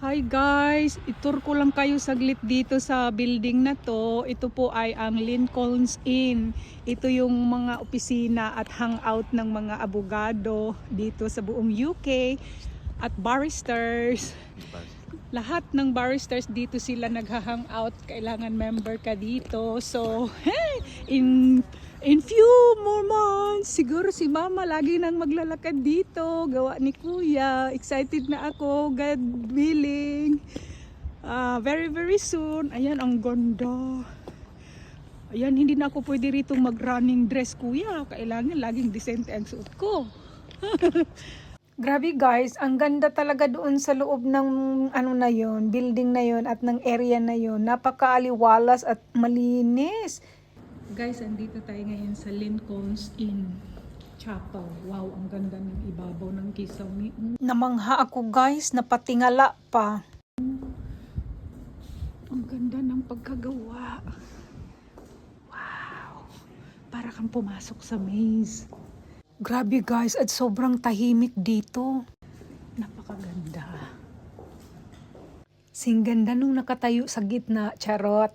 Hi guys, itur ko lang kayo saglit dito sa building na to. Ito po ay ang Lincoln's Inn. Ito yung mga opisina at hangout ng mga abogado dito sa buong UK at barristers. Lahat ng barristers dito sila nagha-hangout. Kailangan member ka dito. So, in in few more months, siguro si Mama lagi nang maglalakad dito. Gawa ni Kuya. Excited na ako. God willing. Ah, very very soon. Ayan, ang ganda. Ayan, hindi na ako pwede rito mag-running dress, Kuya. Kailangan laging decente ang suot ko. Grabe guys, ang ganda talaga doon sa loob ng ano na yon, building na yon at ng area na yon. Napakaaliwalas at malinis. Guys, andito tayo ngayon sa Lincoln's Inn Chapel. Wow, ang ganda ng ibabaw ng kisaw ni Namangha ako guys, napatingala pa. Ang ganda ng pagkagawa. Wow. Para kang pumasok sa maze. Grabe guys, at sobrang tahimik dito. Napakaganda. Sing ganda nung nakatayo sa gitna, charot.